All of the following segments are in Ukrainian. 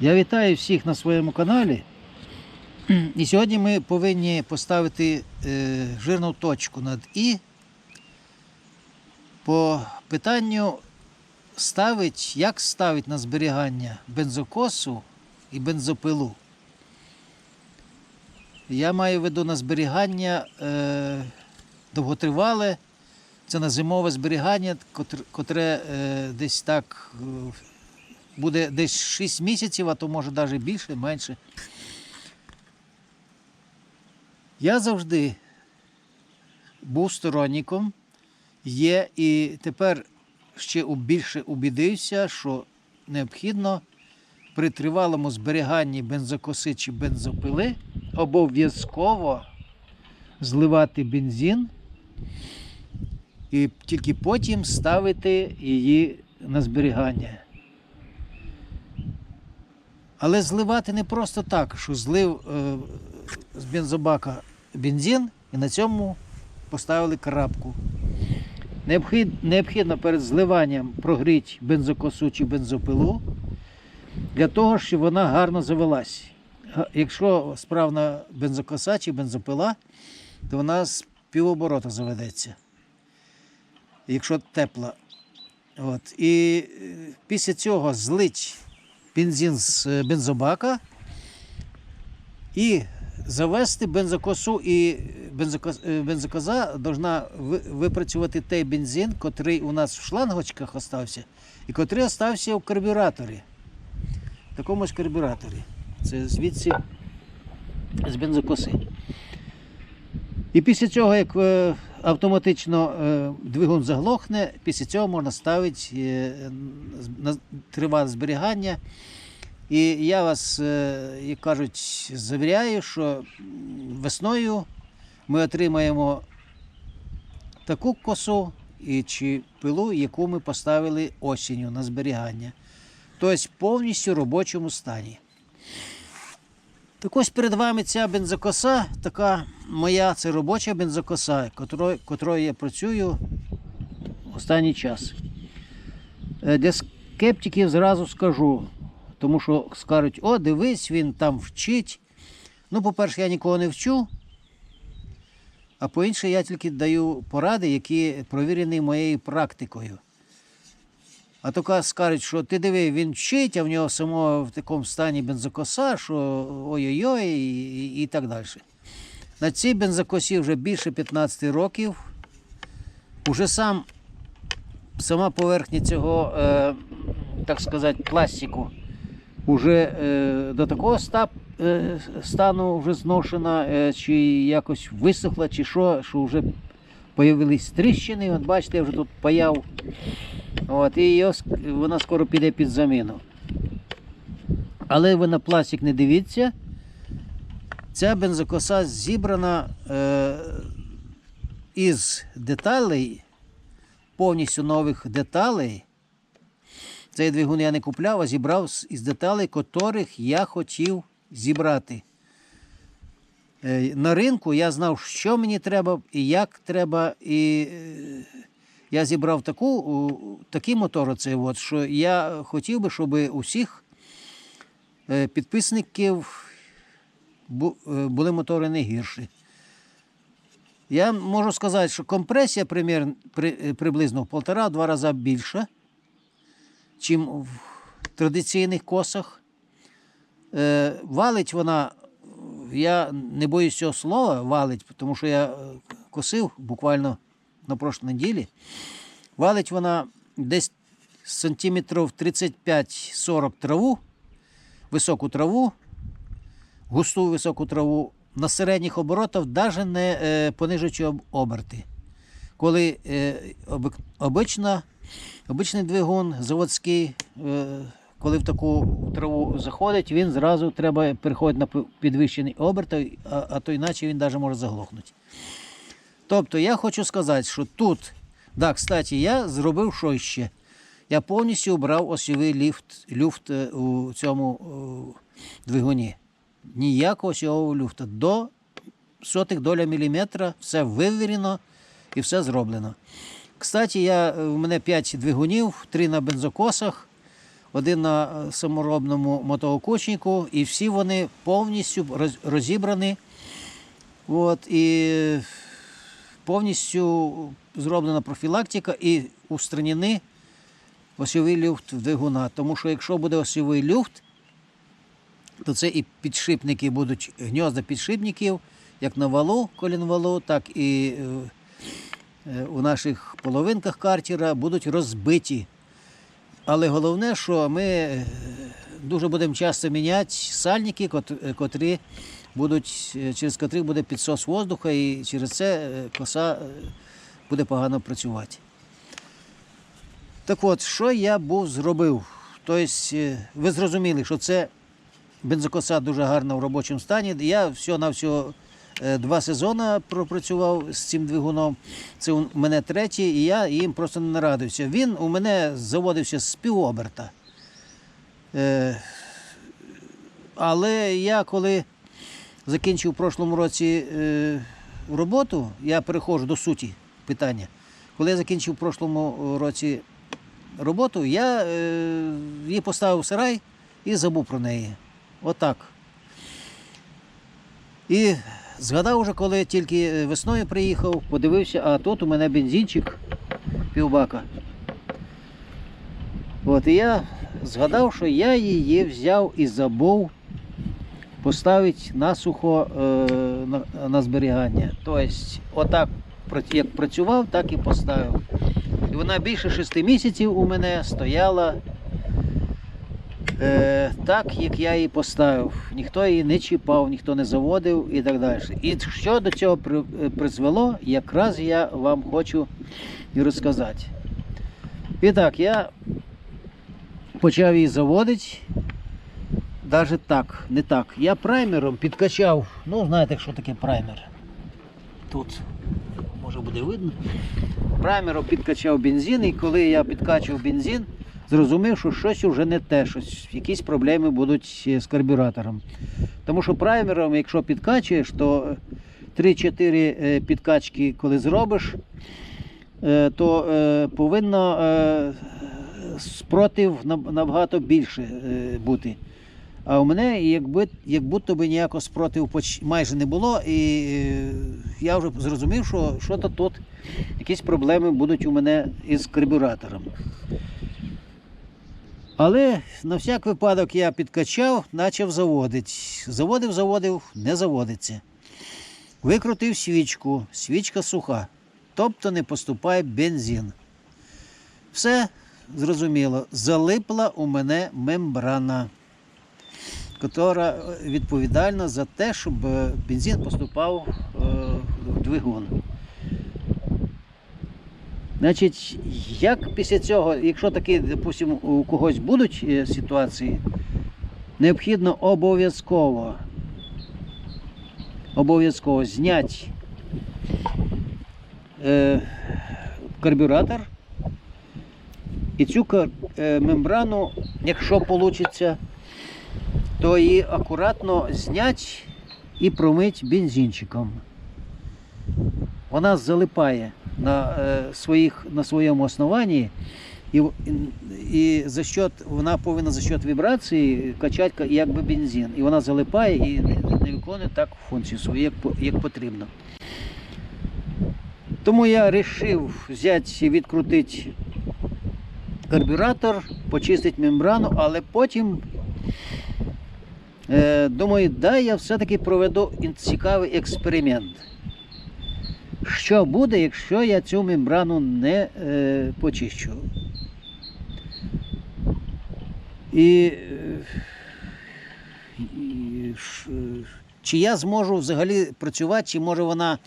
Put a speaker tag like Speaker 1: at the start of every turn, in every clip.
Speaker 1: Я вітаю всіх на своєму каналі. І сьогодні ми повинні поставити е, жирну точку над І по питанню ставить, як ставить на зберігання бензокосу і бензопилу. Я маю в виду на зберігання е, довготривале, це на зимове зберігання, котре, е, десь так буде десь 6 місяців, а то може навіть більше, менше. Я завжди був сторонником, є і тепер ще більше убідився, що необхідно при тривалому зберіганні бензокоси чи бензопили обов'язково зливати бензин і тільки потім ставити її на зберігання. Але зливати не просто так, що злив е, з бензобака бензин і на цьому поставили крапку. Необхід, необхідно перед зливанням прогріти бензокосу чи бензопилу для того, щоб вона гарно завелась. Якщо справна бензокоса чи бензопила, то вона з півоборота заведеться. Якщо тепла. От. І е, після цього злить бензин з е, бензобака і завести бензокосу. І е, бензокоза повинна випрацювати той бензин, котрий у нас в шлангочках остався, і котрий остався в карбюраторі. В такому ж карбюраторі. Це звідси з бензокоси. І після цього, як е, автоматично е, двигун заглохне, після цього можна ставити е, тривале зберігання. І я вас, е, як кажуть, завіряю, що весною ми отримаємо таку косу чи пилу, яку ми поставили осінню на зберігання. Тобто повністю в робочому стані. Так ось перед вами ця бензокоса, така моя це робоча бензокоса, котрою, я працюю останній час. Е, Для скептиків зразу скажу, тому що скажуть, о, дивись, він там вчить. Ну, по-перше, я нікого не вчу, а по-інше, я тільки даю поради, які провірені моєю практикою. А то ка- скажуть, що ти диви, він вчить, а в нього самого в такому стані бензокоса, що ой-ой-ой, і, і так далі. На цій бензокосі вже більше 15 років. Уже сам, сама поверхня цього, е, так сказати, пластику вже е, до такого ста, е, стану вже зношена, е, чи якось висохла, чи що, що вже появились тріщини. От бачите, я вже тут паяв. От, і його, вона скоро піде під заміну. Але ви на пластик не дивіться. Ця бензокоса зібрана е, із деталей, повністю нових деталей. Цей двигун я не купляв, а зібрав із деталей, котрих я хотів зібрати. Е, На ринку я знав, що мені треба і як треба. І е, я зібрав таку, такий мотор, от, що я хотів би, щоб у всіх е, підписників е, були мотори не гірші. Я можу сказати, що компресія примір, при, е, приблизно в полтора-два рази більша, ніж в традиційних косах. Е, валить вона, я не боюсь цього слова, валить, тому що я косив буквально на прошлій неділі. Валить вона десь сантиметрів 35-40 траву, високу траву, густу високу траву на середніх оборотах, навіть не е, понижуючи оберти. Коли е, обична, обичний двигун заводський, е, коли в таку траву заходить, він зразу треба переходити на підвищений оберт, а, а то іначе він навіть може заглохнути. Тобто я хочу сказати, що тут, да, кстати, я зробив що ще. Я повністю обрав осьовий ліфт, люфт е, у цьому е, двигуні. Ніякого осьового люфта. До сотих доля міліметра все вивірено і все зроблено. Кстати, я, е, у мене 5 двигунів, 3 на бензокосах. один на е, саморобному мотоокучнику, і всі вони повністю розібрані. От, і повністю зроблена профілактика і устранений осьовий люфт в двигуна. Тому що якщо буде осьовий люфт, то це і підшипники будуть гнізда підшипників, як на валу, колінвалу, так і е, е, у наших половинках картера будуть розбиті. Але головне, що ми е, дуже будемо часто міняти сальники, котрі будуть, е, через котрих буде підсос воздуха, і через це е, коса е, буде погано працювати. Так от, що я був зробив? Тобто, ви зрозуміли, що це бензокоса дуже гарна в робочому стані. Я всього-навсього два сезони пропрацював з цим двигуном. Це у мене третій, і я їм просто не нарадився. Він у мене заводився з півоберта. Але я коли закінчив в прошлому році е, роботу, я переходжу до суті питання. Коли я закінчив в прошлому році роботу, я е, її поставив в сарай і забув про неї. Отак. І згадав уже, коли тільки весною приїхав, подивився, а тут у мене бензинчик півбака. От і я згадав, що я її взяв і забув поставити насухо е, на, на зберігання. Тобто, отак як працював, так і поставив. І вона більше шести місяців у мене стояла е, так, як я її поставив. Ніхто її не чіпав, ніхто не заводив і так далі. І що до цього при- призвело, якраз я вам хочу і розказати. І так, я почав її заводити. Навіть так, не так. Я праймером підкачав. Ну, знаєте, що таке праймер. Тут може буде видно. Праймером підкачав бензин, і коли я підкачував бензин, зрозумів, що щось вже не те, щось, якісь проблеми будуть е, з карбюратором. Тому що праймером, якщо підкачуєш, то 3-4 е, підкачки, коли зробиш, е, то повинно спротив набагато більше бути. А у мене якби, як будто би ніякого спротиву майже не було, і е, я вже зрозумів, що що-то тут якісь проблеми будуть у мене із карбюратором. Але на всяк випадок я підкачав, почав заводити. Заводив, заводив, не заводиться. Викрутив свічку, свічка суха, тобто не поступає бензин. Все зрозуміло, залипла у мене мембрана, яка відповідальна за те, щоб е, бензин поступав е, в двигун. Значить, як після цього, якщо такі, допустимо, у когось будуть е, ситуації, необхідно обов'язково обов'язково зняти е, карбюратор і цю е, мембрану, якщо вийде, то її акуратно зняти і промити бензинчиком. Вона залипає на, е, своїх, на своєму основанні, і, і, за счет, вона повинна за счет вібрації качати ка- якби бензин. І вона залипає і не, виконує так функцію свою, як, як потрібно. Тому я вирішив взяти і відкрутити карбюратор, почистити мембрану, але потім думаю, да, я все-таки проведу цікавий експеримент. Що буде, якщо я цю мембрану не е, почищу? І, е, і ш- е, чи я зможу взагалі працювати, чи може вона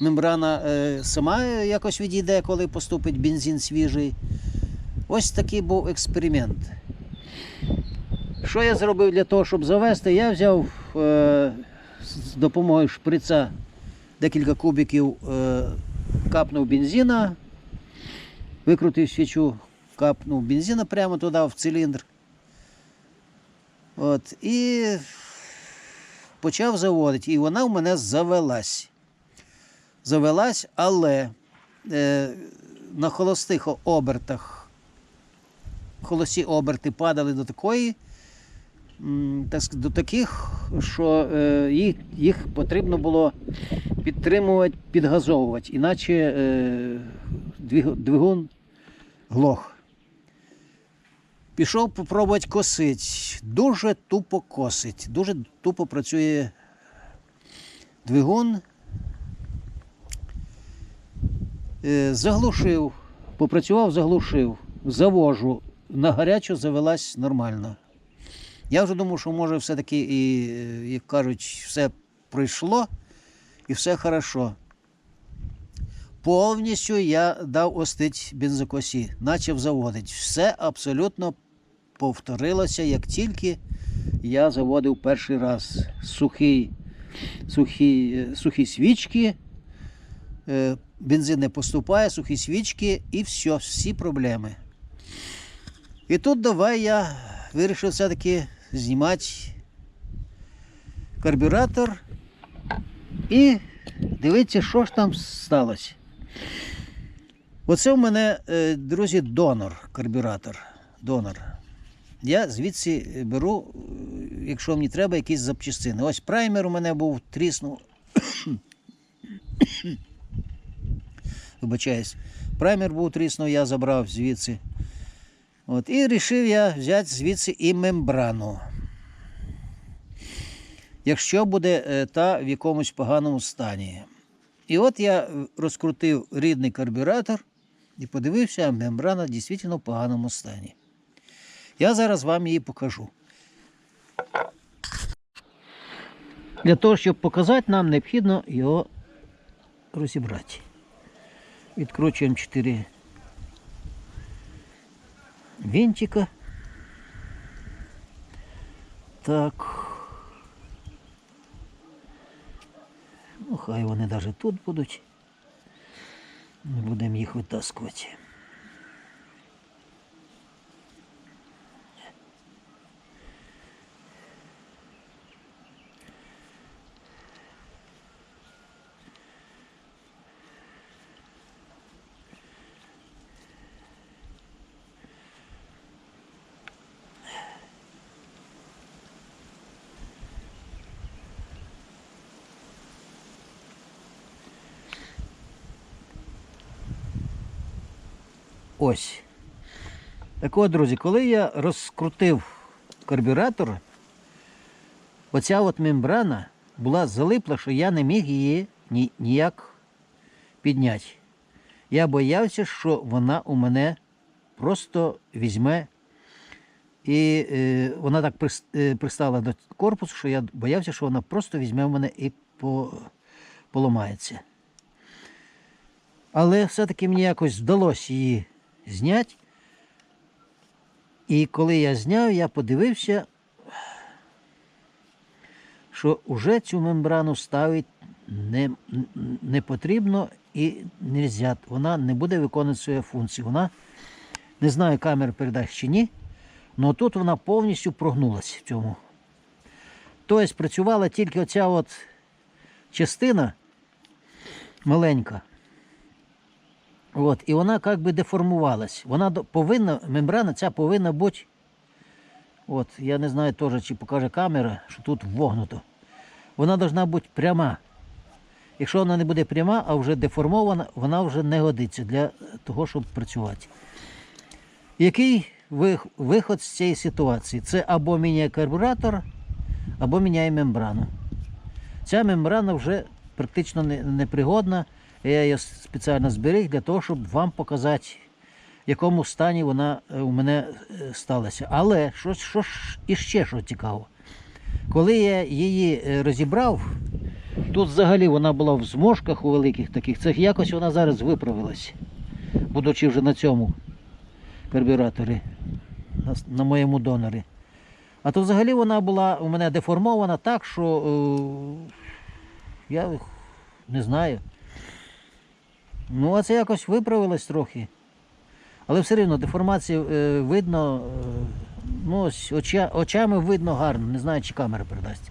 Speaker 1: мембрана е, сама якось відійде, коли поступить бензин свіжий? Ось такий був експеримент. Що я зробив для того, щоб завести? Я взяв е, з допомогою шприца декілька кубиків е, капнув бензина, викрутив свічу, капнув бензина прямо туди, в циліндр. От, і почав заводити. І вона в мене завелась. Завелась, але е, на холостих обертах холосі оберти падали до такої, до таких, що е, їх, потрібно було підтримувати, підгазовувати, іначе е, двигун глох. Пішов попробувати косить. Дуже тупо косить, дуже тупо працює двигун. Е, Заглушив, попрацював, заглушив, завожу, на гарячу завелась нормально. Я вже думав, що може все-таки, і, е, як кажуть, все пройшло і все хорошо. Повністю я дав остить бензокосі, почав заводити. Все абсолютно повторилося, як тільки я заводив перший раз сухий, сухі, е, сухі свічки, е, бензин не поступає, сухі свічки і все, всі проблеми. І тут давай я вирішив все-таки знімати карбюратор і дивитися, що ж там сталося. Оце в мене, е, друзі, донор, карбюратор. Донор. Я звідси беру, е, якщо мені треба, якісь запчастини. Ось праймер у мене був тріснув. Вибачаюсь. Праймер був тріснув, я забрав звідси. От, і вирішив я взяти звідси і мембрану. Якщо буде е, та в якомусь поганому стані. І от я е, розкрутив рідний карбюратор і подивився, мембрана дійсно в поганому стані. Я зараз вам її покажу. Для того, щоб показати, нам необхідно його розібрати. Відкручуємо 4 винтика. Так. Ну, хай вони навіть тут будуть. Не будемо їх витаскувати. Ось. Так от, друзі, коли я розкрутив карбюратор, оця от мембрана була залипла, що я не міг її ні, ніяк підняти. Я боявся, що вона у мене просто візьме. І е, вона так е, пристала до корпусу, що я боявся, що вона просто візьме в мене і по, поламається. Але все-таки мені якось вдалося її зняти. І коли я зняв, я подивився, що вже цю мембрану ставити не, не потрібно і не можна. Вона не буде виконувати свою функцію. Вона, не знаю, камера передасть чи ні, але тут вона повністю прогнулася в цьому. Тобто працювала тільки оця от частина маленька. От, і вона як би деформувалась. Вона повинна, мембрана ця повинна бути. От, я не знаю теж, чи покаже камера, що тут вогнуто. Вона повинна бути пряма. Якщо вона не буде пряма, а вже деформована, вона вже не годиться для того, щоб працювати. Який виход з цієї ситуації? Це або міняє карбюратор, або міняє мембрану. Ця мембрана вже практично не- непригодна. Я її спеціально зберіг для того, щоб вам показати, в якому стані вона е, у мене е, сталася. Але що, що іще що цікаво, коли я її е, розібрав, тут взагалі вона була в зможках у великих таких, це якось вона зараз виправилась, будучи вже на цьому карбюраторі, на, на моєму донорі. А то взагалі вона була у мене деформована так, що е, я не знаю. Ну, а це якось виправилось трохи. Але все рівно деформація е, видно, е, ну, ось оча, очами видно гарно, не знаю, чи камера передасть.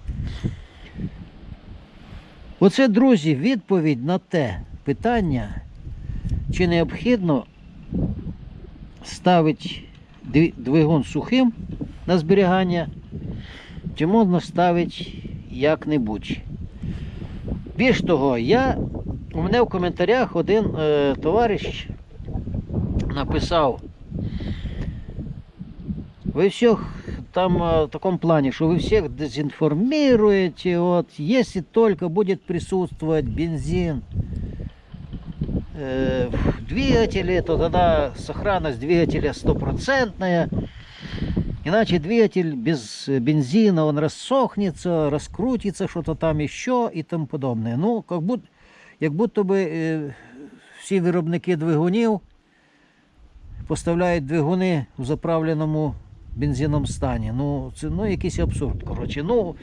Speaker 1: Оце, друзі, відповідь на те питання, чи необхідно ставити двигун сухим на зберігання, чи можна ставити як-небудь. Більш того, я, у мене в коментарях один е, товариш написав, ви всіх там в таком плане, что вы всех дезинформируете, вот, если только будет присутствовать бензин э, в двигателе, то тогда сохранность двигателя стопроцентная, иначе двигатель без бензина, он рассохнется, раскрутится, что-то там еще и тому подобное. Ну, как будто, як будто би е, всі виробники двигунів поставляють двигуни у заправленому бензином стані. Ну, це ну, якийсь абсурд. Коротше. Ну,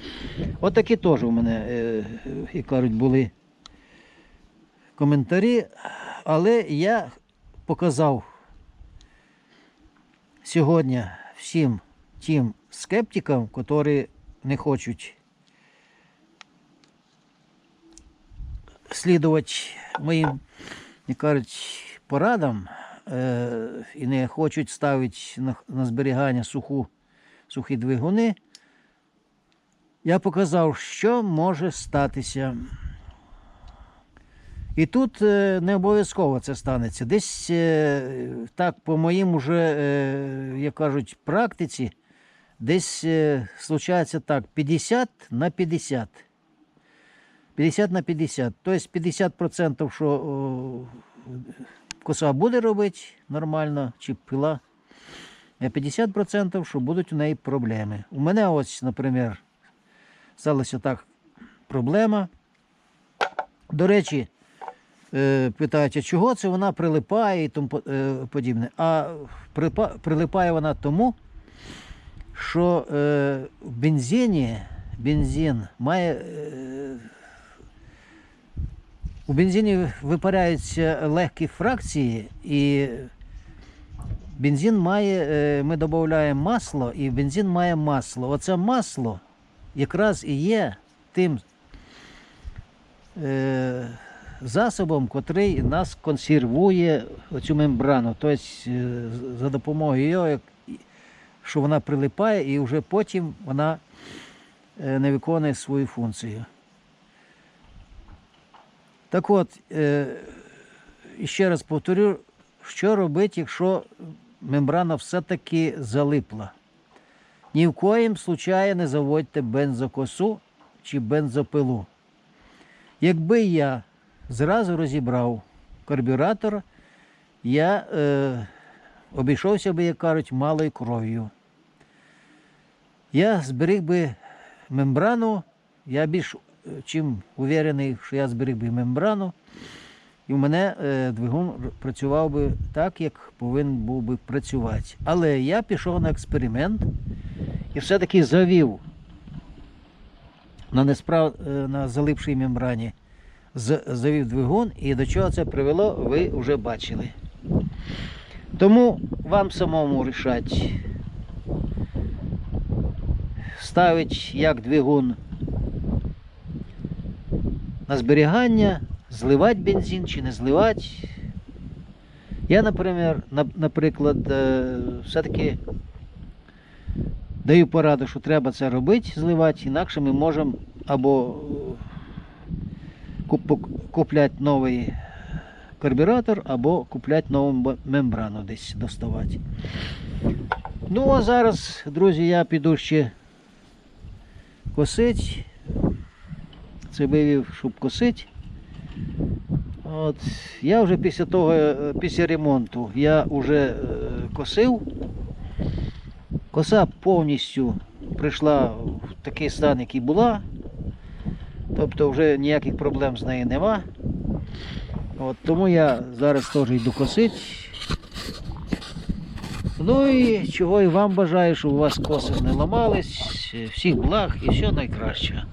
Speaker 1: отакі теж у мене, е, як кажуть, були коментарі. Але я показав сьогодні всім тим скептикам, які не хочуть слідувати моїм, як кажуть, порадам е, і не хочуть ставити на, на зберігання суху, сухі двигуни, я показав, що може статися. І тут е, не обов'язково це станеться. Десь е, так, по моїм уже, е, як кажуть, практиці, десь случається так: 50 на 50. 50 на 50. Тобто 50%, що о, коса буде робити нормально, чи пила, а 50%, що будуть у неї проблеми. У мене ось, наприклад, сталася так проблема. До речі, е, питають, чого це вона прилипає і тому е, подібне. А прилипає вона тому, що е, в бензині бензин має. У бензині випаряються легкі фракції, і бензин має, е, ми додаємо масло, і бензин має масло. Оце масло якраз і є тим е, засобом, котрий нас консервує оцю мембрану. Тобто е, за допомогою його, що вона прилипає, і вже потім вона не виконує свою функцію. Так от, е, ще раз повторю, що робити, якщо мембрана все-таки залипла. Ні в коїм случаї не заводьте бензокосу чи бензопилу. Якби я зразу розібрав карбюратор, я е, обійшовся би, як кажуть, малою кров'ю. Я зберіг би мембрану, я більш чим уверений, що я зберіг би мембрану, і в мене е, двигун працював би так, як повинен був би працювати. Але я пішов на експеримент і все-таки завів на, несправ... е, на залипшій мембрані завів двигун, і до чого це привело, ви вже бачили. Тому вам самому рішати, ставить як двигун на зберігання, зливати бензин чи не зливати. Я, наприклад, наприклад, е, все-таки даю пораду, що треба це робити, зливати, інакше ми можемо або е, купляти новий карбюратор, або купляти нову мембрану десь доставати. Ну, а зараз, друзі, я піду ще косить. Це вивів, щоб косить. От, я вже після того, е, після ремонту, я вже е, косив. Коса повністю прийшла в такий стан, який була. Тобто вже ніяких проблем з нею нема. От, тому я зараз теж йду косити. Ну і чого і вам бажаю, щоб у вас коси не ламались. Всіх благ і все найкраще.